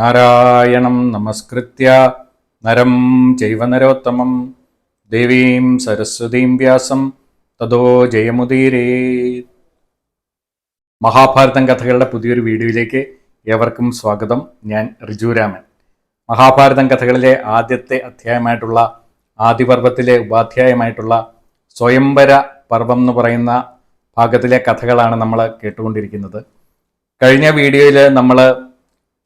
നാരായണം നമസ്കൃത്യ. നരം ചൈവ നരോത്തമം. ദേവീം സരസ്വതീം വ്യാസം. തതോ ജയമുദീരേ. മഹാഭാരതം കഥകളുടെ പുതിയൊരു വീഡിയോയിലേക്ക് ഏവർക്കും സ്വാഗതം. ഞാൻ റിജുരാമൻ മഹാഭാരതം കഥകളിലെ ആദ്യത്തെ അധ്യായമായിട്ടുള്ള ആദിപർവത്തിലെ ഉപാധ്യായമായിട്ടുള്ള സ്വയംവര പർവം എന്ന് പറയുന്ന ഭാഗത്തിലെ കഥകളാണ് നമ്മൾ കേട്ടുകൊണ്ടിരിക്കുന്നത്. കഴിഞ്ഞ വീഡിയോയിൽ നമ്മൾ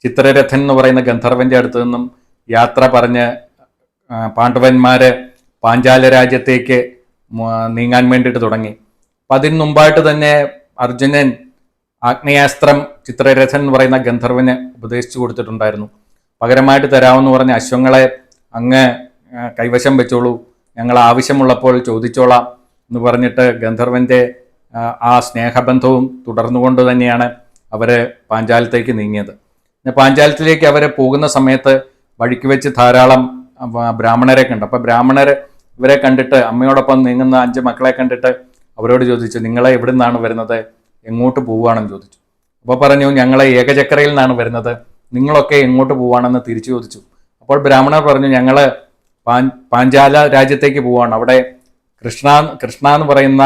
ചിത്രരഥൻ എന്ന് പറയുന്ന ഗന്ധർവന്റെ അടുത്ത് നിന്നും യാത്ര പറഞ്ഞ് പാണ്ഡവന്മാര് പാഞ്ചാല രാജ്യത്തേക്ക് നീങ്ങാൻ വേണ്ടിയിട്ട് തുടങ്ങി. അപ്പം അതിന് മുമ്പായിട്ട് തന്നെ അർജുനൻ ആഗ്നേയാസ്ത്രം ചിത്രരഥൻ എന്ന് പറയുന്ന ഗന്ധർവന് ഉപദേശിച്ചു കൊടുത്തിട്ടുണ്ടായിരുന്നു. പകരമായിട്ട് തരാമെന്ന് പറഞ്ഞ അശ്വങ്ങളെ അങ്ങ് കൈവശം വെച്ചോളൂ. ഞങ്ങൾ ആവശ്യമുള്ളപ്പോൾ ചോദിച്ചോളാം എന്ന് പറഞ്ഞിട്ട് ഗന്ധർവന്റെ ആ, സ്നേഹബന്ധവും തുടർന്നുകൊണ്ട് തന്നെയാണ് അവർ പാഞ്ചാലത്തേക്ക് നീങ്ങിയത്. പാഞ്ചാലത്തിലേക്ക് അവരെ പോകുന്ന സമയത്ത് വഴിക്ക് വെച്ച് ധാരാളം ബ്രാഹ്മണരെ കണ്ടു. അപ്പൊ ബ്രാഹ്മണർ ഇവരെ കണ്ടിട്ട് അമ്മയോടൊപ്പം നീങ്ങുന്ന അഞ്ച് മക്കളെ കണ്ടിട്ട് അവരോട് ചോദിച്ചു നിങ്ങളെ എവിടെ നിന്നാണ് വരുന്നത്? എങ്ങോട്ട് പോവുകയാണെന്ന് ചോദിച്ചു. അപ്പോൾ പറഞ്ഞു ഞങ്ങളെ ഏകചക്രയിൽ നിന്നാണ് വരുന്നത്. നിങ്ങളൊക്കെ എങ്ങോട്ട് പോവുകയാണെന്ന് തിരിച്ചു ചോദിച്ചു. അപ്പോൾ ബ്രാഹ്മണർ പറഞ്ഞു ഞങ്ങൾ പാഞ്ചാല രാജ്യത്തേക്ക് പോവാണ് അവിടെ കൃഷ്ണ കൃഷ്ണ എന്ന് പറയുന്ന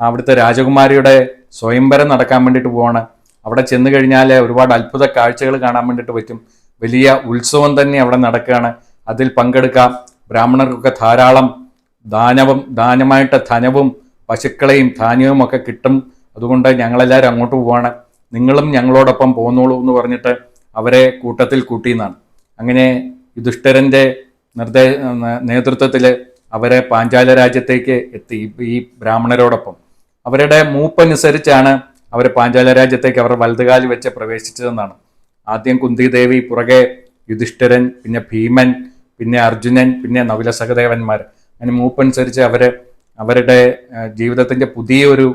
അവിടുത്തെ രാജകുമാരിയുടെ സ്വയംവരം നടക്കാൻ വേണ്ടിയിട്ട് പോവാണ് അവിടെ ചെന്ന് കഴിഞ്ഞാൽ ഒരുപാട് അത്ഭുത കാഴ്ചകൾ കാണാൻ വേണ്ടിയിട്ട് പറ്റും. വലിയ ഉത്സവം തന്നെ അവിടെ നടക്കുകയാണ്. അതിൽ പങ്കെടുക്കാം. ബ്രാഹ്മണർക്കൊക്കെ ധാരാളം ദാനവും ദാനമായിട്ട് ധനവും പശുക്കളെയും ധാന്യവും ഒക്കെ കിട്ടും. അതുകൊണ്ട് ഞങ്ങളെല്ലാവരും അങ്ങോട്ട് പോവാണ്. നിങ്ങളും ഞങ്ങളോടൊപ്പം പോന്നോളൂ എന്ന് പറഞ്ഞിട്ട് അവരെ കൂട്ടത്തിൽ കൂട്ടിയെന്നാണ്. അങ്ങനെ യുധിഷ്ഠരന്റെ നിർദ്ദേ നേതൃത്വത്തിൽ അവരെ പാഞ്ചാല രാജ്യത്തേക്ക് എത്തി ഈ ബ്രാഹ്മണരോടൊപ്പം. അവരുടെ മൂപ്പനുസരിച്ചാണ് അവർ പാഞ്ചാല രാജ്യത്തേക്ക് അവർ വലതുകാലി വെച്ച് പ്രവേശിച്ചതെന്നാണ്. ആദ്യം കുന്തിദേവി പുറകെ യുധിഷ്ഠിരൻ പിന്നെ ഭീമൻ പിന്നെ അർജുനൻ പിന്നെ നവില സഹദേവന്മാർ അങ്ങനെ മൂപ്പനുസരിച്ച് അവർ അവരുടെ ജീവിതത്തിന്റെ പുതിയൊരു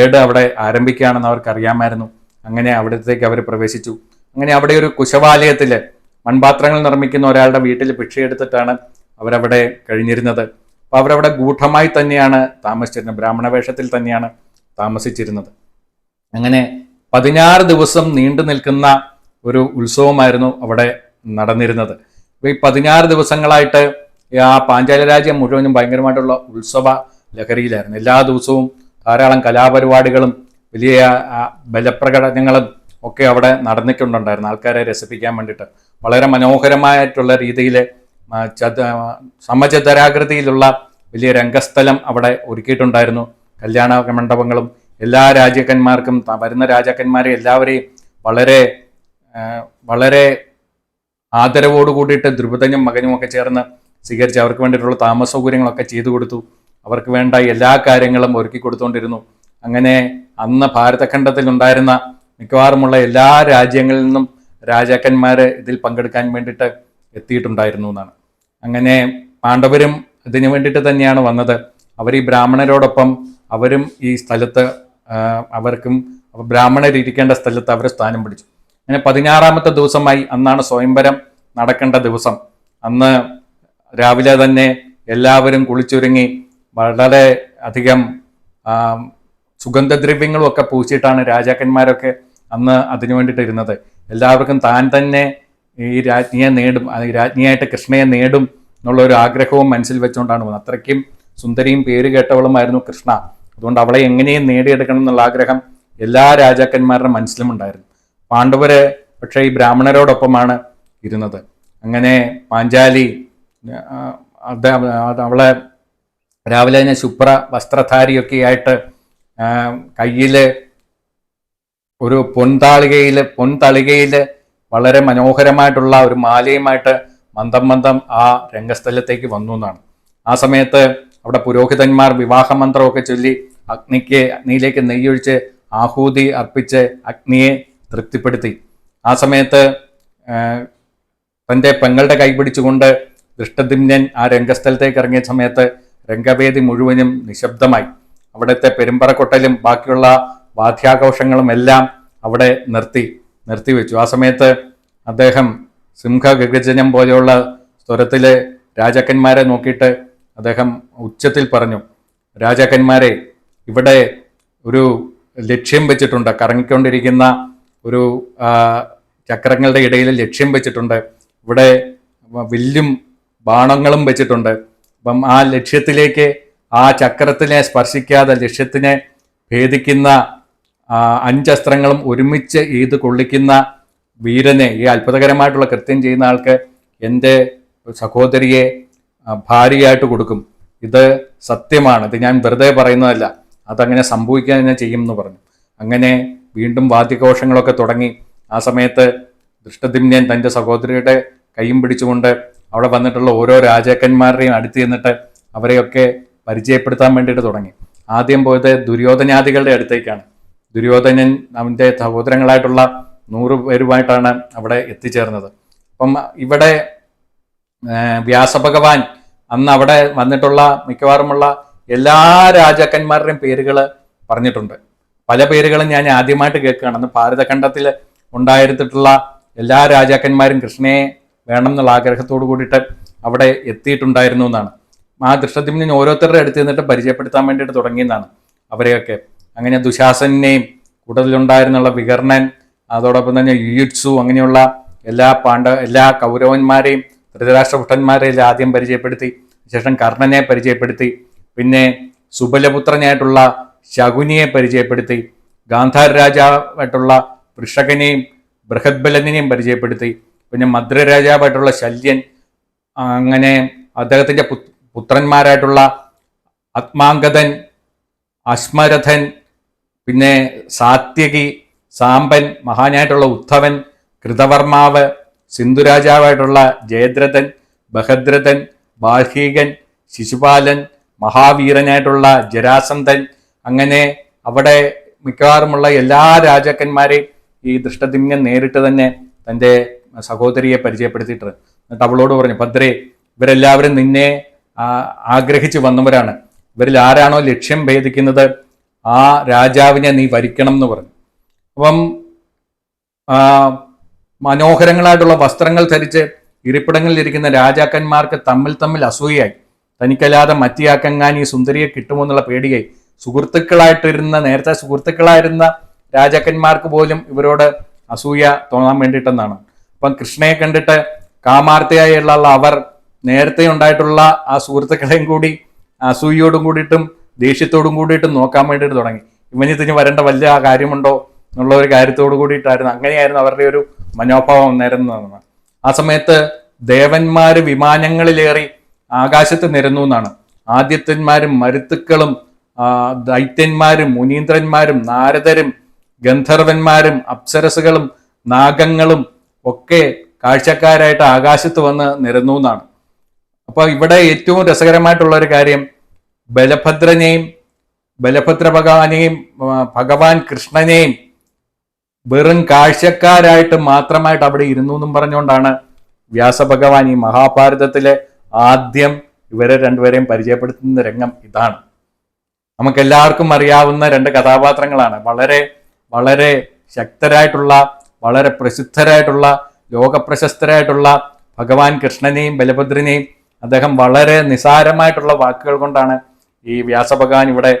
ഏട് അവിടെ ആരംഭിക്കുകയാണെന്ന് അവർക്കറിയാമായിരുന്നു. അങ്ങനെ അവിടത്തേക്ക് അവർ പ്രവേശിച്ചു. അങ്ങനെ അവിടെ ഒരു കുശവാലയത്തിൽ മൺപാത്രങ്ങൾ നിർമ്മിക്കുന്ന ഒരാളുടെ വീട്ടിൽ ഭിക്ഷയെടുത്തിട്ടാണ് അവരവിടെ കഴിഞ്ഞിരുന്നത്. അപ്പോൾ അവരവിടെ ഗൂഢമായി തന്നെയാണ് താമസിച്ചിരുന്നത്. ബ്രാഹ്മണവേഷത്തിൽ തന്നെയാണ് താമസിച്ചിരുന്നത്. അങ്ങനെ പതിനാറ് ദിവസം നീണ്ടു നിൽക്കുന്ന ഒരു ഉത്സവമായിരുന്നു അവിടെ നടന്നിരുന്നത്. അപ്പൊ ഈ പതിനാറ് ദിവസങ്ങളായിട്ട് ആ പാഞ്ചാല രാജ്യം മുഴുവനും ഭയങ്കരമായിട്ടുള്ള ഉത്സവ ലഹരിയിലായിരുന്നു. എല്ലാ ദിവസവും ധാരാളം കലാപരിപാടികളും വലിയ ബലപ്രകടനങ്ങളും ഒക്കെ അവിടെ നടന്നിട്ടുണ്ടായിരുന്നു. ആൾക്കാരെ രസിപ്പിക്കാൻ വേണ്ടിയിട്ട്. വളരെ മനോഹരമായിട്ടുള്ള രീതിയിൽ ചത സമചതുരാകൃതിയിലുള്ള വലിയ രംഗസ്ഥലം അവിടെ ഒരുക്കിയിട്ടുണ്ടായിരുന്നു. കല്യാണ മണ്ഡപങ്ങളും എല്ലാ രാജാക്കന്മാർക്കും വരുന്ന രാജാക്കന്മാരെ എല്ലാവരെയും വളരെ വളരെ ആദരവോട് കൂടിയിട്ട് ദ്രുപദനും മകനും ഒക്കെ ചേർന്ന് സ്വീകരിച്ച് അവർക്ക് വേണ്ടിയിട്ടുള്ള താമസ സൗകര്യങ്ങളൊക്കെ ചെയ്തു കൊടുത്തു. അവർക്ക് വേണ്ട എല്ലാ കാര്യങ്ങളും ഒരുക്കി കൊടുത്തുകൊണ്ടിരുന്നു അങ്ങനെ അന്ന് ഭാരതഖണ്ഡത്തിൽ ഉണ്ടായിരുന്ന മിക്കവാറുമുള്ള എല്ലാ രാജ്യങ്ങളിൽ നിന്നും രാജാക്കന്മാർ ഇതിൽ പങ്കെടുക്കാൻ വേണ്ടിയിട്ട് എത്തിയിട്ടുണ്ടായിരുന്നു എന്നാണ്. അങ്ങനെ പാണ്ഡവരും ഇതിനു വേണ്ടിയിട്ട് തന്നെയാണ് വന്നത്. അവർ ഈ ബ്രാഹ്മണരോടൊപ്പം അവരും ഈ സ്ഥലത്ത് അവർക്കും ബ്രാഹ്മണർ ഇരിക്കേണ്ട സ്ഥലത്ത് അവർ സ്ഥാനം പിടിച്ചു. അങ്ങനെ പതിനാറാമത്തെ ദിവസമായി അന്നാണ് സ്വയംവരം നടക്കേണ്ട ദിവസം. അന്ന് രാവിലെ തന്നെ എല്ലാവരും കുളിച്ചൊരുങ്ങി വളരെ അധികം സുഗന്ധദ്രവ്യങ്ങളും ഒക്കെ പൂശിയിട്ടാണ് രാജാക്കന്മാരൊക്കെ അന്ന് അതിനു വേണ്ടിയിട്ട് ഇരുന്നത്. എല്ലാവർക്കും താൻ തന്നെ ഈ രാജ്ഞിയെ നേടും രാജ്ഞിയായിട്ട് കൃഷ്ണയെ നേടും എന്നുള്ള ഒരു ആഗ്രഹവും മനസ്സിൽ വെച്ചുകൊണ്ടാണ് വന്നത്. അത്രയ്ക്കും സുന്ദരിയും പേര് കേട്ടവളുമായിരുന്നു കൃഷ്ണ. അതുകൊണ്ട് അവളെ എങ്ങനെയും നേടിയെടുക്കണം എന്നുള്ള ആഗ്രഹം എല്ലാ രാജാക്കന്മാരുടെ മനസ്സിലും ഉണ്ടായിരുന്നു. പാണ്ഡവര് പക്ഷേ ഈ ബ്രാഹ്മണരോടൊപ്പമാണ് ഇരുന്നത്. അങ്ങനെ പാഞ്ചാലി അവളെ രാവിലെ തന്നെ ശുപ്ര വസ്ത്രധാരിയൊക്കെ ആയിട്ട് കയ്യിൽ ഒരു പൊൻതാളികയിൽ പൊൻതളികയിൽ വളരെ മനോഹരമായിട്ടുള്ള ഒരു മാലയുമായിട്ട് മന്ദം മന്ദം ആ രംഗസ്ഥലത്തേക്ക് വന്നു എന്നാണ്. ആ സമയത്ത് അവിടെ പുരോഹിതന്മാർ വിവാഹമന്ത്രമൊക്കെ ചൊല്ലി അഗ്നിക്ക് അഗ്നിയിലേക്ക് നെയ്യൊഴിച്ച് ആഹൂതി അർപ്പിച്ച് അഗ്നിയെ തൃപ്തിപ്പെടുത്തി. ആ സമയത്ത് തന്റെ പെങ്ങളുടെ കൈ പിടിച്ചുകൊണ്ട് ദൃഷ്ടദിമ്യൻ ആ രംഗസ്ഥലത്തേക്ക് ഇറങ്ങിയ സമയത്ത് രംഗവേദി മുഴുവനും നിശബ്ദമായി. അവിടുത്തെ പെരുമ്പറക്കൊട്ടലും ബാക്കിയുള്ള വാദ്യാഘോഷങ്ങളും എല്ലാം അവിടെ നിർത്തി നിർത്തിവെച്ചു. ആ സമയത്ത് അദ്ദേഹം സിംഹ ഗഗജനം പോലെയുള്ള സ്വരത്തിലെ രാജാക്കന്മാരെ നോക്കിയിട്ട് അദ്ദേഹം ഉച്ചത്തിൽ പറഞ്ഞു രാജാക്കന്മാരെ ഇവിടെ ഒരു ലക്ഷ്യം വെച്ചിട്ടുണ്ട് കറങ്ങിക്കൊണ്ടിരിക്കുന്ന ഒരു ചക്രങ്ങളുടെ ഇടയിൽ ലക്ഷ്യം വെച്ചിട്ടുണ്ട്. ഇവിടെ വില്ലും ബാണങ്ങളും വെച്ചിട്ടുണ്ട്. അപ്പം ആ ലക്ഷ്യത്തിലേക്ക് ആ ചക്രത്തിനെ സ്പർശിക്കാതെ ലക്ഷ്യത്തിനെ ഭേദിക്കുന്ന അഞ്ചസ്ത്രങ്ങളും ഒരുമിച്ച് എയ്ത് കൊള്ളിക്കുന്ന വീരനെ ഈ അത്ഭുതകരമായിട്ടുള്ള കൃത്യം ചെയ്യുന്ന ആൾക്ക് എന്റെ സഹോദരിയെ ഭാര്യയായിട്ട് കൊടുക്കും. ഇത് സത്യമാണ്. ഇത് ഞാൻ വെറുതെ പറയുന്നതല്ല. അതങ്ങനെ സംഭവിക്കാൻ തന്നെ ചെയ്യും എന്ന് പറഞ്ഞു. അങ്ങനെ വീണ്ടും വാദ്യഘോഷങ്ങളൊക്കെ തുടങ്ങി. ആ സമയത്ത് ദൃഷ്ടദിമ്യൻ തന്റെ സഹോദരിയുടെ കൈയും പിടിച്ചുകൊണ്ട് അവിടെ വന്നിട്ടുള്ള ഓരോ രാജാക്കന്മാരുടെയും അടുത്ത് ചെന്നിട്ട് അവരെയൊക്കെ പരിചയപ്പെടുത്താൻ വേണ്ടിയിട്ട് തുടങ്ങി. ആദ്യം പോയത് ദുര്യോധനാദികളുടെ അടുത്തേക്കാണ്. ദുര്യോധനൻ അവന്റെ സഹോദരങ്ങളായിട്ടുള്ള നൂറ് പേരുമായിട്ടാണ് അവിടെ എത്തിച്ചേർന്നത്. അപ്പം ഇവിടെ വ്യാസഭഗവാൻ അന്ന് അവിടെ വന്നിട്ടുള്ള മിക്കവാറുമുള്ള എല്ലാ രാജാക്കന്മാരുടെയും പേരുകൾ പറഞ്ഞിട്ടുണ്ട്. പല പേരുകളും ഞാൻ ആദ്യമായിട്ട് കേൾക്കുകയാണ്. അന്ന് ഭാരതഖണ്ഡത്തിൽ ഉണ്ടായിരുന്നിട്ടുള്ള എല്ലാ രാജാക്കന്മാരും കൃഷ്ണയെ വേണം എന്നുള്ള ആഗ്രഹത്തോടു കൂടിയിട്ട് അവിടെ എത്തിയിട്ടുണ്ടായിരുന്നു എന്നാണ്. ആ ദൃഷ്ടദ്യുമ്നൻ ഓരോരുത്തരുടെ അടുത്ത് നിന്നിട്ട് പരിചയപ്പെടുത്താൻ വേണ്ടിയിട്ട് തുടങ്ങിയെന്നാണ് അവരെയൊക്കെ. അങ്ങനെ ദുശാസനെയും കൂടുതലുണ്ടായിരുന്നുള്ള വികർണൻ അതോടൊപ്പം തന്നെ യുയുത്സു അങ്ങനെയുള്ള എല്ലാ പാണ്ഡ എല്ലാ കൗരവന്മാരെയും ധൃതരാഷ്ട്രഭുട്ടന്മാരെയും ആദ്യം പരിചയപ്പെടുത്തി ശേഷം കർണനെ പരിചയപ്പെടുത്തി പിന്നെ സുബലപുത്രനായിട്ടുള്ള ശകുനിയെ പരിചയപ്പെടുത്തി ഗാന്ധാര രാജാവായിട്ടുള്ള വൃഷകനെയും ബൃഹദ്ബലനെയും പരിചയപ്പെടുത്തി പിന്നെ മദ്ര രാജാവായിട്ടുള്ള ശല്യൻ അങ്ങനെ അദ്ദേഹത്തിന്റെ പുത്രന്മാരായിട്ടുള്ള ആത്മാംഗതൻ അശ്മരഥൻ പിന്നെ സാത്യകി സാമ്പൻ മഹാനായിട്ടുള്ള ഉദ്ധവൻ കൃതവർമാവ് സിന്ധുരാജാവായിട്ടുള്ള ജയദ്രഥൻ ബഹദ്രഥൻ ബാൽഹീകൻ ശിശുപാലൻ മഹാവീരനായിട്ടുള്ള ജരാസന്ധൻ അങ്ങനെ അവിടെ മിക്കവാറുമുള്ള എല്ലാ രാജാക്കന്മാരെയും ഈ ദൃഷ്ടദിമ്യൻ നേരിട്ട് തന്നെ തന്റെ സഹോദരിയെ പരിചയപ്പെടുത്തിയിട്ടുണ്ട്. എന്നിട്ട് അവളോട് പറഞ്ഞു ഭദ്രേ ഇവരെല്ലാവരും നിന്നെ ആഗ്രഹിച്ചു വന്നവരാണ്. ഇവരിൽ ആരാണോ ലക്ഷ്യം ഭേദിക്കുന്നത് ആ രാജാവിനെ നീ വരിക്കണം എന്ന് പറഞ്ഞു. അപ്പം മനോഹരങ്ങളായിട്ടുള്ള വസ്ത്രങ്ങൾ ധരിച്ച് ഇരിപ്പിടങ്ങളിൽ ഇരിക്കുന്ന രാജാക്കന്മാർക്ക് തമ്മിൽ തമ്മിൽ അസൂയായി തനിക്കല്ലാതെ മറ്റിയാക്കങ്ങാൻ ഈ സുന്ദരിയെ കിട്ടുമോ പേടിയായി. സുഹൃത്തുക്കളായിട്ടിരുന്ന നേരത്തെ സുഹൃത്തുക്കളായിരുന്ന രാജാക്കന്മാർക്ക് പോലും ഇവരോട് അസൂയ തോന്നാൻ വേണ്ടിയിട്ടെന്നാണ്. അപ്പം കൃഷ്ണയെ കണ്ടിട്ട് കാമാർത്ഥയായുള്ള അവർ നേരത്തെ ഉണ്ടായിട്ടുള്ള ആ സുഹൃത്തുക്കളെയും കൂടി അസൂയയോടും കൂടിയിട്ടും ദേഷ്യത്തോടും കൂടിയിട്ടും നോക്കാൻ വേണ്ടിയിട്ട് തുടങ്ങി. ഇവനിതിന് വരേണ്ട വലിയ കാര്യമുണ്ടോ എന്നുള്ള ഒരു കാര്യത്തോടു കൂടിയിട്ടായിരുന്നു. അങ്ങനെയായിരുന്നു അവരുടെ ഒരു മനോഭാവം നേരം ആ സമയത്ത് ദേവന്മാര് വിമാനങ്ങളിലേറി ആകാശത്ത് നിരന്നു എന്നാണ്. ആദ്യത്തന്മാരും മരുത്തുക്കളും ദൈത്യന്മാരും മുനീന്ദ്രന്മാരും നാരദരും ഗന്ധർവന്മാരും അപ്സരസുകളും നാഗങ്ങളും ഒക്കെ കാഴ്ചക്കാരായിട്ട് ആകാശത്ത് വന്ന് നിരന്നു എന്നാണ്. അപ്പോൾ ഇവിടെ ഏറ്റവും രസകരമായിട്ടുള്ള ഒരു കാര്യം ബലഭദ്രനെയും ബലഭദ്ര ഭഗവാനെയും ഭഗവാൻ കൃഷ്ണനെയും വെറും കാഴ്ചക്കാരായിട്ട് മാത്രമായിട്ട് അവിടെ ഇരുന്നു എന്നും പറഞ്ഞുകൊണ്ടാണ് വ്യാസഭഗവാൻ ഈ മഹാഭാരതത്തിലെ ആദ്യം ഇവരെ രണ്ടുപേരെയും പരിചയപ്പെടുത്തുന്ന രംഗം ഇതാണ്. നമുക്കെല്ലാവർക്കും അറിയാവുന്ന രണ്ട് കഥാപാത്രങ്ങളാണ്. വളരെ വളരെ ശക്തരായിട്ടുള്ള വളരെ പ്രസിദ്ധരായിട്ടുള്ള ലോകപ്രശസ്തരായിട്ടുള്ള ഭഗവാൻ കൃഷ്ണനെയും ബലഭദ്രനെയും അദ്ദേഹം വളരെ നിസാരമായിട്ടുള്ള വാക്കുകൾ കൊണ്ടാണ് ഈ വ്യാസഭഗവാൻ ഇവിടെ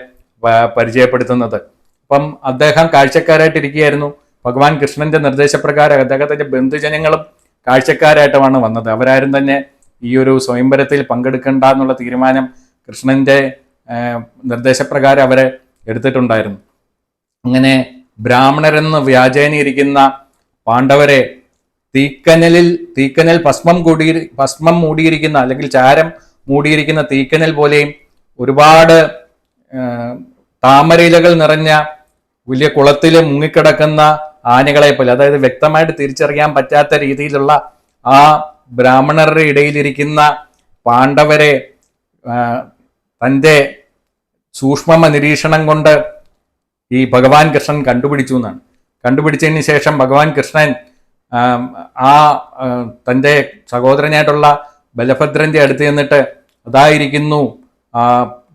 പരിചയപ്പെടുത്തുന്നത്. അപ്പം അദ്ദേഹം കാഴ്ചക്കാരായിട്ടിരിക്കുകയായിരുന്നു. ഭഗവാൻ കൃഷ്ണന്റെ നിർദ്ദേശപ്രകാരം അദ്ദേഹത്തിന്റെ ബന്ധുജനങ്ങളും കാഴ്ചക്കാരായിട്ടുമാണ് വന്നത്. അവരാരും തന്നെ ഈ ഒരു സ്വയംവരത്തിൽ പങ്കെടുക്കണ്ട എന്നുള്ള തീരുമാനം കൃഷ്ണന്റെ നിർദ്ദേശപ്രകാരം അവരെ എടുത്തിട്ടുണ്ടായിരുന്നു. അങ്ങനെ ബ്രാഹ്മണരെന്ന് വ്യാജേനിയിരിക്കുന്ന പാണ്ഡവരെ തീക്കനലിൽ തീക്കനൽ ഭസ്മം കൂടി ഭസ്മം മൂടിയിരിക്കുന്ന അല്ലെങ്കിൽ ചാരം മൂടിയിരിക്കുന്ന തീക്കനൽ പോലെയും ഒരുപാട് താമരയിലകൾ നിറഞ്ഞ വലിയ കുളത്തിൽ മുങ്ങിക്കിടക്കുന്ന ആനകളെ പോലെ അതായത് വ്യക്തമായിട്ട് തിരിച്ചറിയാൻ പറ്റാത്ത രീതിയിലുള്ള ആ ബ്രാഹ്മണരുടെ ഇടയിലിരിക്കുന്ന പാണ്ഡവരെ തന്റെ സൂക്ഷ്മ നിരീക്ഷണം കൊണ്ട് ഈ ഭഗവാൻ കൃഷ്ണൻ കണ്ടുപിടിച്ചു എന്നാണ്. കണ്ടുപിടിച്ചതിന് ശേഷം ഭഗവാൻ കൃഷ്ണൻ ആ, തന്റെ സഹോദരനായിട്ടുള്ള ബലഭദ്രന്റെ അടുത്ത് ചെന്നിട്ട് അതായിരിക്കുന്നു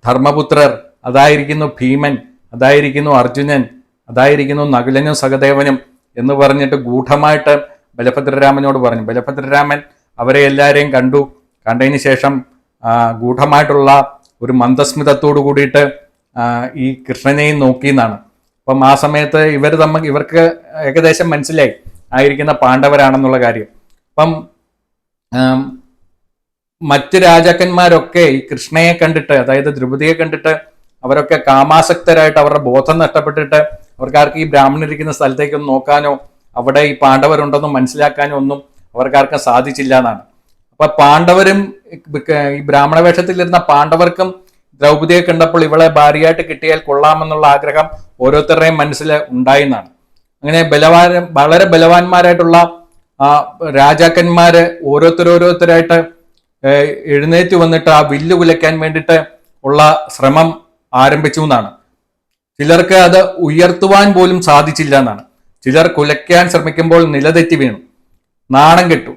ധർമ്മപുത്രർ അതായിരിക്കുന്നു ഭീമൻ അതായിരിക്കുന്നു അർജുനൻ അതായിരിക്കുന്നു നകുലനും സഹദേവനും എന്ന് പറഞ്ഞിട്ട് ഗൂഢമായിട്ട് ബലഭദ്രരാമനോട് പറഞ്ഞു. ബലഭദ്രരാമൻ അവരെ എല്ലാവരെയും കണ്ടു. കണ്ടതിന് ശേഷം ഗൂഢമായിട്ടുള്ള ഒരു മന്ദസ്മിതത്തോടു കൂടിയിട്ട് ഈ കൃഷ്ണനെയും നോക്കി എന്നാണ് അപ്പം ആ സമയത്ത് ഇവർ തമ്മിൽ ഇവർക്ക് ഏകദേശം മനസ്സിലായി. ആയിരിക്കുന്ന പാണ്ഡവരാണെന്നുള്ള കാര്യം. അപ്പം മറ്റ് രാജാക്കന്മാരൊക്കെ ഈ കൃഷ്ണയെ കണ്ടിട്ട് അതായത് ദ്രൗപതിയെ കണ്ടിട്ട് അവരൊക്കെ കാമാസക്തരായിട്ട് അവരുടെ ബോധം നഷ്ടപ്പെട്ടിട്ട് അവർക്കാർക്ക് ഈ ബ്രാഹ്മണരിക്കുന്ന സ്ഥലത്തേക്കൊന്നും നോക്കാനോ അവിടെ ഈ പാണ്ഡവരുണ്ടെന്നും മനസ്സിലാക്കാനോ ഒന്നും അവർക്കാർക്കും സാധിച്ചില്ല എന്നാണ് അപ്പൊ പാണ്ഡവരും ഈ ബ്രാഹ്മണ വേഷത്തിലിരുന്ന പാണ്ഡവർക്കും ദ്രൗപതിയെ കണ്ടപ്പോൾ ഇവളെ ഭാര്യയായിട്ട് കിട്ടിയാൽ കൊള്ളാമെന്നുള്ള ആഗ്രഹം ഓരോരുത്തരുടെയും മനസ്സിൽ ഉണ്ടായെന്നാണ്. അങ്ങനെ ബലവാൻ വളരെ ബലവാന്മാരായിട്ടുള്ള രാജാക്കന്മാര് ഓരോരുത്തരോരോരുത്തരായിട്ട് എഴുന്നേറ്റ് വന്നിട്ട് ആ വില്ല് കുലയ്ക്കാൻ വേണ്ടിയിട്ട് ഉള്ള ശ്രമം ആരംഭിച്ചു എന്നാണ് ചിലർക്ക് അത് ഉയർത്തുവാൻ പോലും സാധിച്ചില്ല എന്നാണ് ചിലർ കുലയ്ക്കാൻ ശ്രമിക്കുമ്പോൾ നിലതെറ്റി വീണു. നാണം കെട്ടു.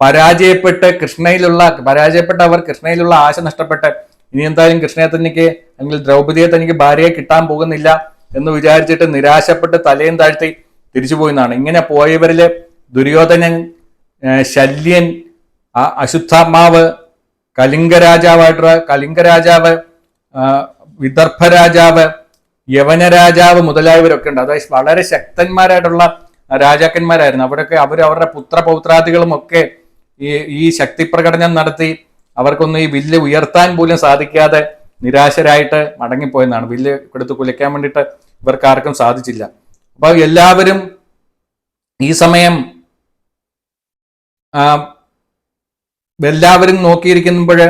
പരാജയപ്പെട്ട് കൃഷ്ണയിലുള്ള പരാജയപ്പെട്ട അവർ കൃഷ്ണയിലുള്ള ആശ നഷ്ടപ്പെട്ട് ഇനി എന്തായാലും കൃഷ്ണയെ തനിക്ക് അല്ലെങ്കിൽ ദ്രൗപതിയെ തനിക്ക് ഭാര്യയെ കിട്ടാൻ പോകുന്നില്ല എന്ന് വിചാരിച്ചിട്ട് നിരാശപ്പെട്ട് തലയും താഴ്ത്തി തിരിച്ചുപോയിന്നാണ് ഇങ്ങനെ പോയവരിൽ ദുര്യോധനൻ ശല്യൻ അശുദ്ധാത്മാവ് കലിംഗ രാജാവായിട്ടുള്ള കലിംഗ രാജാവ് വിദർഭ രാജാവ് യവന രാജാവ് മുതലായവരൊക്കെ ഉണ്ട്. അതായത് വളരെ ശക്തന്മാരായിട്ടുള്ള രാജാക്കന്മാരായിരുന്നു. അവിടെയൊക്കെ അവർ അവരുടെ പുത്രപൗത്രാദികളും ഒക്കെ ഈ ഈ ശക്തി പ്രകടനം നടത്തി അവർക്കൊന്നും ഈ വില്ല് ഉയർത്താൻ പോലും സാധിക്കാതെ നിരാശരായിട്ട് മടങ്ങിപ്പോയെന്നാണ്. വില്ല് എടുത്ത് കുലയ്ക്കാൻ വേണ്ടിയിട്ട് ഇവർക്ക് ആർക്കും സാധിച്ചില്ല. അപ്പൊ എല്ലാവരും ഈ സമയം എല്ലാവരും നോക്കിയിരിക്കുമ്പോൾ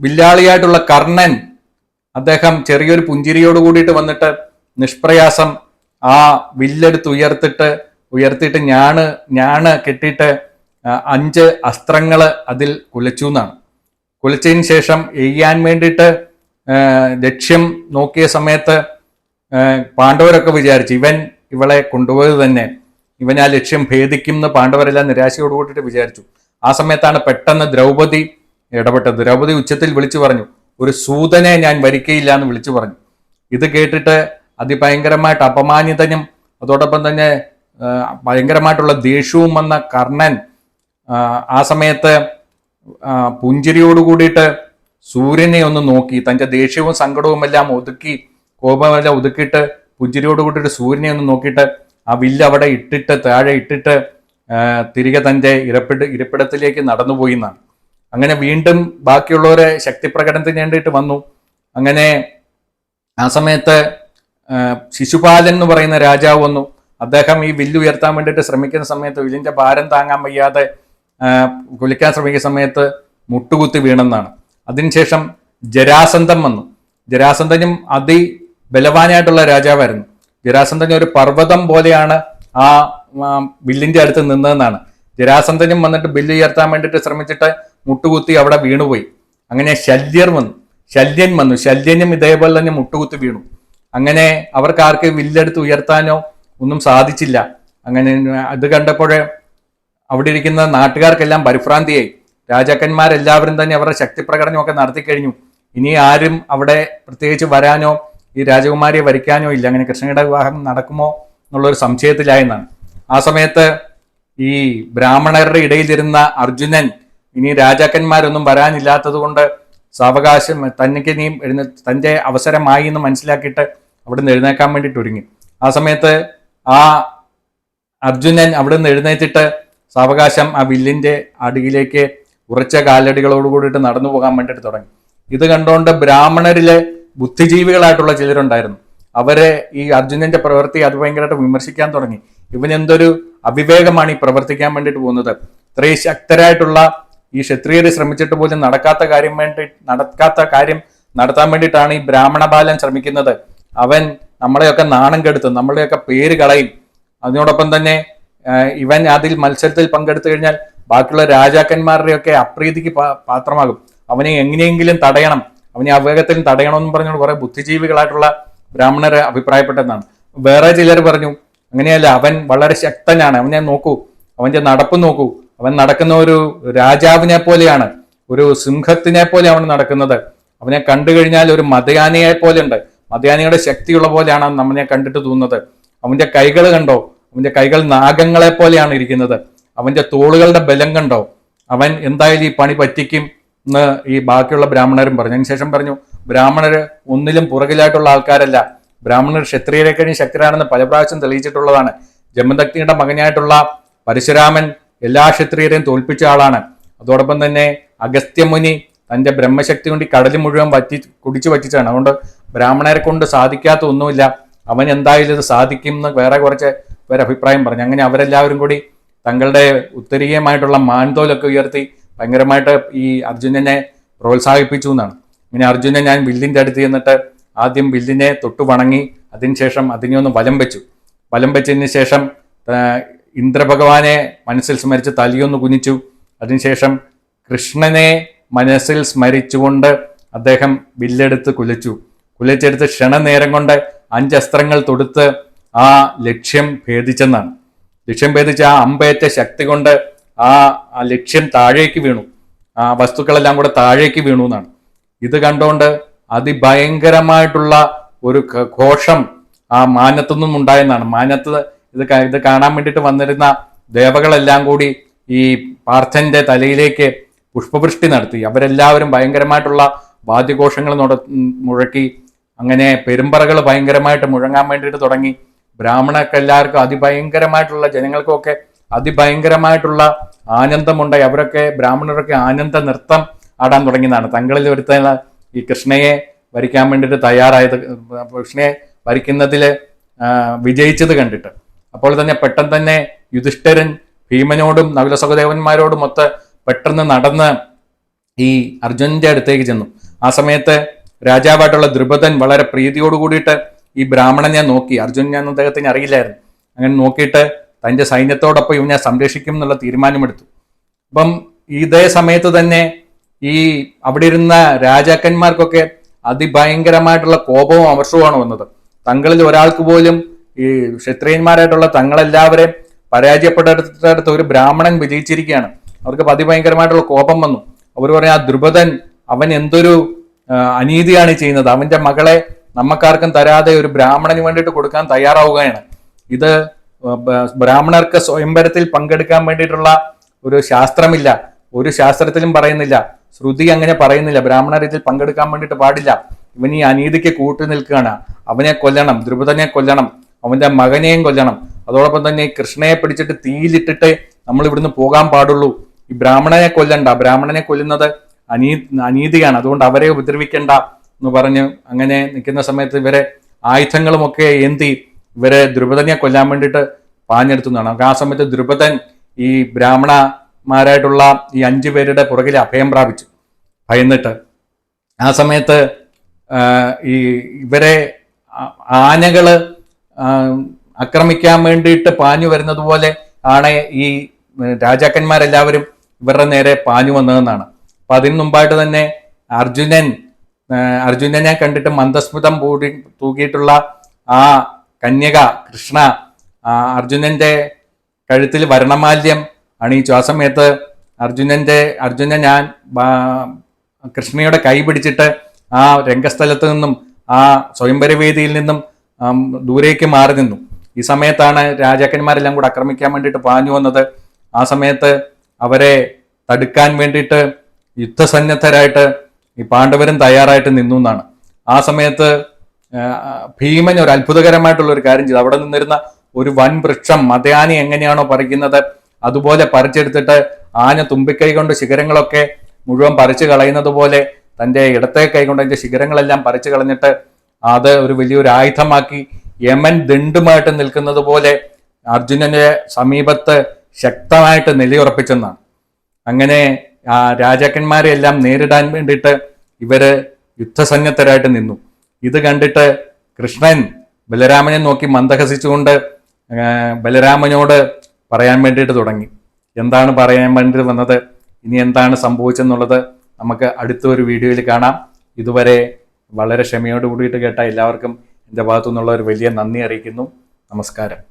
വില്ലാളിയായിട്ടുള്ള കർണൻ അദ്ദേഹം ചെറിയൊരു പുഞ്ചിരിയോട് കൂടിയിട്ട് വന്നിട്ട് നിഷ്പ്രയാസം ആ വില്ലെടുത്ത് ഉയർത്തിട്ട് ഉയർത്തിയിട്ട് ഞാണ് ഞാണ് കെട്ടിയിട്ട് അഞ്ച് അസ്ത്രങ്ങൾ അതിൽ കുലച്ചു എന്നാണ്. കുലച്ചതിന് ശേഷം എയ്യാൻ വേണ്ടിയിട്ട് ലക്ഷ്യം നോക്കിയ സമയത്ത് പാണ്ഡവരൊക്കെ വിചാരിച്ചു ഇവൻ ഇവളെ കൊണ്ടുപോയത് തന്നെ. ഇവൻ ആ ലക്ഷ്യം ഭേദിക്കും എന്ന് പാണ്ഡവരെല്ലാം നിരാശയോട് കൂട്ടിയിട്ട് വിചാരിച്ചു. ആ സമയത്താണ് പെട്ടെന്ന് ദ്രൗപദി ഇടപെട്ടത്. ദ്രൗപദി ഉച്ചത്തിൽ വിളിച്ചു പറഞ്ഞു ഒരു സൂതനെ ഞാൻ വരിക്കയില്ല എന്ന് വിളിച്ചു പറഞ്ഞു. ഇത് കേട്ടിട്ട് അതിഭയങ്കരമായിട്ട് അപമാനിതനും അതോടൊപ്പം തന്നെ ഭയങ്കരമായിട്ടുള്ള ദേഷ്യവും വന്ന കർണൻ ആ, സമയത്ത് പുഞ്ചിരിയോട് കൂടിയിട്ട് സൂര്യനെ ഒന്ന് നോക്കി. തന്റെ ദേഷ്യവും സങ്കടവും എല്ലാം ഒതുക്കി കോപമെല്ലാം ഒതുക്കിയിട്ട് പുഞ്ചിരിയോട് കൂടിയിട്ട് സൂര്യനെ ഒന്ന് നോക്കിയിട്ട് ആ വില്ല് അവിടെ ഇട്ടിട്ട് താഴെ ഇട്ടിട്ട് തിരികെ തന്റെ ഇരപ്പിട ഇരിപ്പിടത്തിലേക്ക് നടന്നുപോയി എന്നാണ്. അങ്ങനെ വീണ്ടും ബാക്കിയുള്ളവരെ ശക്തി പ്രകടനത്തിന് വേണ്ടിയിട്ട് വന്നു. അങ്ങനെ ആ സമയത്ത് ശിശുപാലൻ എന്ന് പറയുന്ന രാജാവ് വന്നു. അദ്ദേഹം ഈ വില്ല് ഉയർത്താൻ വേണ്ടിയിട്ട് ശ്രമിക്കുന്ന സമയത്ത് വില്ലിന്റെ ഭാരം താങ്ങാൻ വയ്യാതെ കുളിക്കാൻ ശ്രമിക്കുന്ന സമയത്ത് മുട്ടുകുത്തി വീണെന്നാണ്. അതിനുശേഷം ജരാസന്ധം വന്നു. ജരാസന്ധനും അതി ബലവാനായിട്ടുള്ള രാജാവായിരുന്നു. ജരാസന്ധൻ ഒരു പർവതം പോലെയാണ് ആ വില്ലിന്റെ അടുത്ത് നിന്നതെന്നാണ്. ജരാസന്ധനും വന്നിട്ട് ബില്ല് ഉയർത്താൻ വേണ്ടിയിട്ട് ശ്രമിച്ചിട്ട് മുട്ടുകുത്തി അവിടെ വീണുപോയി. അങ്ങനെ ശല്യർ വന്നു. ശല്യൻ വന്നു. ശല്യനും ഇതേപോലെ തന്നെ മുട്ടുകുത്തി വീണു. അങ്ങനെ അവർക്ക് ആർക്ക് വില്ലെടുത്ത് ഉയർത്താനോ ഒന്നും സാധിച്ചില്ല. അങ്ങനെ അത് കണ്ടപ്പോഴേ അവിടെ ഇരിക്കുന്ന നാട്ടുകാർക്കെല്ലാം പരിഭ്രാന്തിയായി. രാജാക്കന്മാരെല്ലാവരും തന്നെ അവരുടെ ശക്തി പ്രകടനമൊക്കെ നടത്തി കഴിഞ്ഞു. ഇനി ആരും അവിടെ പ്രത്യേകിച്ച് വരാനോ ഈ രാജകുമാരിയെ വരിക്കാനോ ഇല്ല. അങ്ങനെ കൃഷ്ണയുടെ വിവാഹം നടക്കുമോ എന്നുള്ളൊരു സംശയത്തിലായെന്നാണ് ആ സമയത്ത് ഈ ബ്രാഹ്മണരുടെ ഇടയിലിരുന്ന അർജുനൻ ഇനി രാജാക്കന്മാരൊന്നും വരാനില്ലാത്തത് കൊണ്ട് സാവകാശം തനിക്ക് ഇനിയും എഴുന്ന തന്റെ അവസരമായി എന്ന് മനസ്സിലാക്കിയിട്ട് നിന്ന് എഴുന്നേക്കാൻ വേണ്ടിയിട്ട് ഒരുങ്ങി. ആ സമയത്ത് ആ അർജുനൻ അവിടെ നിന്ന് എഴുന്നേറ്റിട്ട് സാവകാശം ആ വില്ലിന്റെ അടിയിലേക്ക് ഉറച്ച കാലടികളോട് കൂടിയിട്ട് നടന്നു പോകാൻ വേണ്ടിയിട്ട് തുടങ്ങി. ഇത് കണ്ടുകൊണ്ട് ബ്രാഹ്മണരിലെ ബുദ്ധിജീവികളായിട്ടുള്ള ചിലരുണ്ടായിരുന്നു. അവരെ ഈ അർജുനന്റെ പ്രവൃത്തി അത് ഭയങ്കരമായിട്ട് വിമർശിക്കാൻ തുടങ്ങി. ഇവൻ എന്തൊരു അവിവേകമാണ് ഈ പ്രവർത്തിക്കാൻ വേണ്ടിയിട്ട് പോകുന്നത്. ഇത്രയും ശക്തരായിട്ടുള്ള ഈ ക്ഷത്രിയര് ശ്രമിച്ചിട്ട് പോലും നടക്കാത്ത കാര്യം വേണ്ടി നടക്കാത്ത കാര്യം നടത്താൻ വേണ്ടിയിട്ടാണ് ഈ ബ്രാഹ്മണ ബാലൻ ശ്രമിക്കുന്നത്. അവൻ നമ്മളെയൊക്കെ നാണം കെടുത്തും നമ്മളുടെയൊക്കെ പേര് കളയും. അതിനോടൊപ്പം തന്നെ ഇവൻ അതിൽ മത്സരത്തിൽ പങ്കെടുത്തു കഴിഞ്ഞാൽ ബാക്കിയുള്ള രാജാക്കന്മാരുടെയൊക്കെ അപ്രീതിക്ക് പാത്രമാകും. അവനെ എങ്ങനെയെങ്കിലും തടയണം. അവനെ അവേഗത്തിൽ തടയണമെന്ന് പറഞ്ഞുകൊണ്ട് കുറെ ബുദ്ധിജീവികളായിട്ടുള്ള ബ്രാഹ്മണർ അഭിപ്രായപ്പെട്ടെന്നാണ് വേറെ ചിലർ പറഞ്ഞു അങ്ങനെയല്ല അവൻ വളരെ ശക്തനാണ്. അവനെ നോക്കൂ. അവന്റെ നടപ്പ് നോക്കൂ. അവൻ നടക്കുന്ന ഒരു രാജാവിനെ പോലെയാണ്. ഒരു സിംഹത്തിനെ പോലെ അവൻ നടക്കുന്നത്. അവനെ കണ്ടു കഴിഞ്ഞാൽ ഒരു മതയാനയെ പോലെ ഉണ്ട് മതയാനയുടെ ശക്തിയുള്ള പോലെയാണ് നമ്മനെ കണ്ടിട്ട് തോന്നുന്നത്. അവന്റെ കൈകൾ കണ്ടോ? അവന്റെ കൈകൾ നാഗങ്ങളെ പോലെയാണ് ഇരിക്കുന്നത്. അവന്റെ തോളുകളുടെ ബലം കണ്ടോ? അവൻ എന്തായാലും ഈ പണി പറ്റിക്കും എന്ന് ഈ ബാക്കിയുള്ള ബ്രാഹ്മണരും പറഞ്ഞു. അതിനുശേഷം പറഞ്ഞു ബ്രാഹ്മണര് ഒന്നിലും പുറകിലായിട്ടുള്ള ആൾക്കാരല്ല. ബ്രാഹ്മണർ ക്ഷത്രിയരെ കഴിഞ്ഞ് ശക്തരാണെന്ന് പല പ്രാവശ്യം തെളിയിച്ചിട്ടുള്ളതാണ്. ജമദഗ്നിയുടെ മകനായിട്ടുള്ള പരശുരാമൻ എല്ലാ ക്ഷത്രിയരെയും തോൽപ്പിച്ച ആളാണ്. അതോടൊപ്പം തന്നെ അഗസ്ത്യമുനി തന്റെ ബ്രഹ്മശക്തി കൊണ്ട് കടൽ മുഴുവൻ വറ്റി കുടിച്ചു വറ്റിച്ചാണ് അതുകൊണ്ട് ബ്രാഹ്മണരെ കൊണ്ട് സാധിക്കാത്ത ഒന്നുമില്ല. അവൻ എന്തായാലും ഇത് സാധിക്കും എന്ന് വേറെ കുറച്ച് പേര് അഭിപ്രായം പറഞ്ഞു. അങ്ങനെ അവരെല്ലാവരും കൂടി തങ്ങളുടെ ഉത്തരീയമായിട്ടുള്ള മാൻതോലൊക്കെ ഉയർത്തി ഭയങ്കരമായിട്ട് ഈ അർജുനനെ പ്രോത്സാഹിപ്പിച്ചു എന്നാണ്. ഇങ്ങനെ അർജുനൻ ഞാൻ വില്ലിന്റെ അടുത്ത് ചെന്നിട്ട് ആദ്യം വില്ലിനെ തൊട്ടു വണങ്ങി അതിനുശേഷം അതിനെ ഒന്ന് വലം വെച്ചു. വലം വെച്ചതിന് ശേഷം ഇന്ദ്രഭഗവാനെ മനസ്സിൽ സ്മരിച്ച് തലിയൊന്ന് കുനിച്ചു. അതിനുശേഷം കൃഷ്ണനെ മനസ്സിൽ സ്മരിച്ചുകൊണ്ട് അദ്ദേഹം വില്ലെടുത്ത് കുലച്ചു. കുലച്ചെടുത്ത് ക്ഷണനേരം കൊണ്ട് അഞ്ച് അസ്ത്രങ്ങൾ തൊടുത്ത് ആ ലക്ഷ്യം ഭേദിച്ചെന്നാണ്. ലക്ഷ്യം ഭേദിച്ച് ആ അമ്പേറ്റ ശക്തി കൊണ്ട് ആ ലക്ഷ്യം താഴേക്ക് വീണു. ആ വസ്തുക്കളെല്ലാം കൂടെ താഴേക്ക് വീണു എന്നാണ്. ഇത് കണ്ടുകൊണ്ട് അതിഭയങ്കരമായിട്ടുള്ള ഒരു ഘോഷം ആ മാനത്തു നിന്നും ഉണ്ടായെന്നാണ്. മാനത്ത് ഇത് ഇത് കാണാൻ വേണ്ടിയിട്ട് വന്നിരുന്ന ദേവകളെല്ലാം കൂടി ഈ പാർത്ഥന്റെ തലയിലേക്ക് പുഷ്പവൃഷ്ടി നടത്തി. അവരെല്ലാവരും ഭയങ്കരമായിട്ടുള്ള വാദ്യഘോഷങ്ങൾ മുഴക്കി അങ്ങനെ പെരുമ്പറകൾ ഭയങ്കരമായിട്ട് മുഴങ്ങാൻ വേണ്ടിയിട്ട് തുടങ്ങി. ബ്രാഹ്മണർക്ക് എല്ലാവർക്കും അതിഭയങ്കരമായിട്ടുള്ള ജനങ്ങൾക്കൊക്കെ അതിഭയങ്കരമായിട്ടുള്ള ആനന്ദമുണ്ടായി. അവരൊക്കെ ബ്രാഹ്മണരൊക്കെ ആനന്ദ നൃത്തം ആടാൻ തുടങ്ങിയതാണ്. തങ്ങളിൽ ഒരുത്ത ഈ കൃഷ്ണയെ വരിക്കാൻ വേണ്ടിയിട്ട് തയ്യാറായത് കൃഷ്ണയെ വരിക്കുന്നതിൽ വിജയിച്ചത് കണ്ടിട്ട്. അപ്പോൾ തന്നെ പെട്ടെന്ന് തന്നെ യുധിഷ്ഠിരൻ ഭീമനോടും നകുല സഹദേവന്മാരോടും ഒത്ത് പെട്ടെന്ന് നടന്ന് ഈ അർജുനന്റെ അടുത്തേക്ക് ചെന്നു. ആ സമയത്ത് രാജാവായിട്ടുള്ള ദ്രുപദൻ വളരെ പ്രീതിയോട് കൂടിയിട്ട് ഈ ബ്രാഹ്മണൻ ഞാൻ നോക്കി. അർജുൻ ഞാൻ അദ്ദേഹത്തിന് അറിയില്ലായിരുന്നു. അങ്ങനെ നോക്കിയിട്ട് തന്റെ സൈന്യത്തോടൊപ്പം ഇവനെ സംരക്ഷിക്കും എന്നുള്ള തീരുമാനമെടുത്തു. അപ്പം ഇതേ സമയത്ത് തന്നെ ഈ അവിടെ ഇരുന്ന രാജാക്കന്മാർക്കൊക്കെ അതിഭയങ്കരമായിട്ടുള്ള കോപവും അമർഷവുമാണ് വന്നത്. തങ്ങളിൽ ഒരാൾക്ക് പോലും ഈ ക്ഷത്രിയന്മാരായിട്ടുള്ള തങ്ങളെല്ലാവരെയും പരാജയപ്പെടുത്തിടത്ത് ഒരു ബ്രാഹ്മണൻ വിജയിച്ചിരിക്കുകയാണ്. അവർക്ക് അതിഭയങ്കരമായിട്ടുള്ള കോപം വന്നു. അവർ പറയാം ആ ദ്രുപദൻ അവൻ എന്തൊരു അനീതിയാണ് ചെയ്യുന്നത്. അവന്റെ മകളെ നമ്മക്കാർക്കും തരാതെ ഒരു ബ്രാഹ്മണന് വേണ്ടിയിട്ട് കൊടുക്കാൻ തയ്യാറാവുകയാണ്. ഇത് ബ്രാഹ്മണർക്ക് സ്വയംവരത്തിൽ പങ്കെടുക്കാൻ വേണ്ടിയിട്ടുള്ള ഒരു ശാസ്ത്രമില്ല. ഒരു ശാസ്ത്രത്തിലും പറയുന്നില്ല. ശ്രുതി അങ്ങനെ പറയുന്നില്ല. ബ്രാഹ്മണർ ഇതിൽ പങ്കെടുക്കാൻ വേണ്ടിയിട്ട് പാടില്ല. ഇവൻ ഈ അനീതിക്ക് കൂട്ടു നിൽക്കുകയാണ്. അവനെ കൊല്ലണം ദ്രുപദനെ കൊല്ലണം അവന്റെ മകനെയും കൊല്ലണം. അതോടൊപ്പം തന്നെ കൃഷ്ണയെ പിടിച്ചിട്ട് തീയിലിട്ടിട്ട് നമ്മൾ ഇവിടുന്ന് പോകാൻ പാടുള്ളൂ. ഈ ബ്രാഹ്മണനെ കൊല്ലണ്ട. ബ്രാഹ്മണനെ കൊല്ലുന്നത് അനീ അനീതിയാണ്. അതുകൊണ്ട് അവരെ ഉപദ്രവിക്കേണ്ട എന്ന് പറഞ്ഞ് അങ്ങനെ നിൽക്കുന്ന സമയത്ത് ഇവരെ ആയുധങ്ങളുമൊക്കെ ഏന്തി ഇവരെ ദ്രുപദനെ കൊല്ലാൻ വേണ്ടിയിട്ട് പാഞ്ഞെടുത്തു എന്നാണ് ആ സമയത്ത് ദ്രുപദൻ ഈ ബ്രാഹ്മണമാരായിട്ടുള്ള ഈ അഞ്ചു പേരുടെ പുറകിൽ അഭയം പ്രാപിച്ചു. ഭയന്നിട്ട്. ആ സമയത്ത് ഈ ഇവരെ ആനകൾ ആക്രമിക്കാൻ വേണ്ടിയിട്ട് പാഞ്ഞു വരുന്നത് പോലെ ആണ് ഈ രാജാക്കന്മാരെല്ലാവരും ഇവരുടെ നേരെ പാഞ്ഞു വന്നതെന്നാണ്. അപ്പൊ അതിന് മുമ്പായിട്ട് തന്നെ അർജുനൻ അർജുനനെ കണ്ടിട്ട് മന്ദസ്മിതം കൂടി തൂക്കിയിട്ടുള്ള ആ കന്യക കൃഷ്ണ അർജുനന്റെ കഴുത്തിൽ വരണമാല്യം അണിയിച്ചു. ആ സമയത്ത് അർജുനന്റെ അർജുനൻ ഞാൻ കൃഷ്ണയുടെ കൈ പിടിച്ചിട്ട് ആ രംഗസ്ഥലത്ത് നിന്നും ആ സ്വയംവര വേദിയിൽ നിന്നും ദൂരേക്ക് മാറി നിന്നു. ഈ സമയത്താണ് രാജാക്കന്മാരെല്ലാം കൂടെ ആക്രമിക്കാൻ വേണ്ടിയിട്ട് പാഞ്ഞു വന്നത്. ആ സമയത്ത് അവരെ തടുക്കാൻ വേണ്ടിയിട്ട് യുദ്ധസന്നദ്ധരായിട്ട് ഈ പാണ്ഡവരും തയ്യാറായിട്ട് നിന്നു എന്നാണ്. ആ സമയത്ത് ഭീമൻ ഒരു അത്ഭുതകരമായിട്ടുള്ള ഒരു കാര്യം ചെയ്തു. അവിടെ നിന്നിരുന്ന ഒരു വൻ വൃക്ഷം മതയാനി എങ്ങനെയാണോ പറിക്കുന്നത് അതുപോലെ പറിച്ചെടുത്തിട്ട് ആന തുമ്പിക്കൈ കൊണ്ട് ശിഖരങ്ങളൊക്കെ മുഴുവൻ പറിച്ചു കളയുന്നത് പോലെ തന്റെ ഇടത്തെ കൈ കൊണ്ട് അതിന്റെ ശിഖരങ്ങളെല്ലാം പറിച്ചു കളഞ്ഞിട്ട് അത് ഒരു വലിയൊരു ആയുധമാക്കി യമൻ ദണ്ടുമായിട്ട് നിൽക്കുന്നത് പോലെ അർജുനന്റെ സമീപത്ത് ശക്തമായിട്ട് നിലയുറപ്പിച്ചെന്നാണ്. അങ്ങനെ ആ രാജാക്കന്മാരെ എല്ലാം നേരിടാൻ വേണ്ടിയിട്ട് ഇവർ യുദ്ധസന്നദ്ധരായിട്ട് നിന്നു. ഇത് കണ്ടിട്ട് കൃഷ്ണൻ ബലരാമനെ നോക്കി മന്ദഹസിച്ചുകൊണ്ട് ബലരാമനോട് പറയാൻ വേണ്ടിയിട്ട് തുടങ്ങി. എന്താണ് പറയാൻ വേണ്ടി വന്നത്? ഇനി എന്താണ് സംഭവിച്ചെന്നുള്ളത് നമുക്ക് അടുത്ത ഒരു വീഡിയോയിൽ കാണാം. ഇതുവരെ വളരെ ക്ഷമയോട് കൂടിയിട്ട് കേട്ട എല്ലാവർക്കും എന്റെ ഭാഗത്തു നിന്നുള്ള ഒരു വലിയ നന്ദി അറിയിക്കുന്നു. നമസ്കാരം.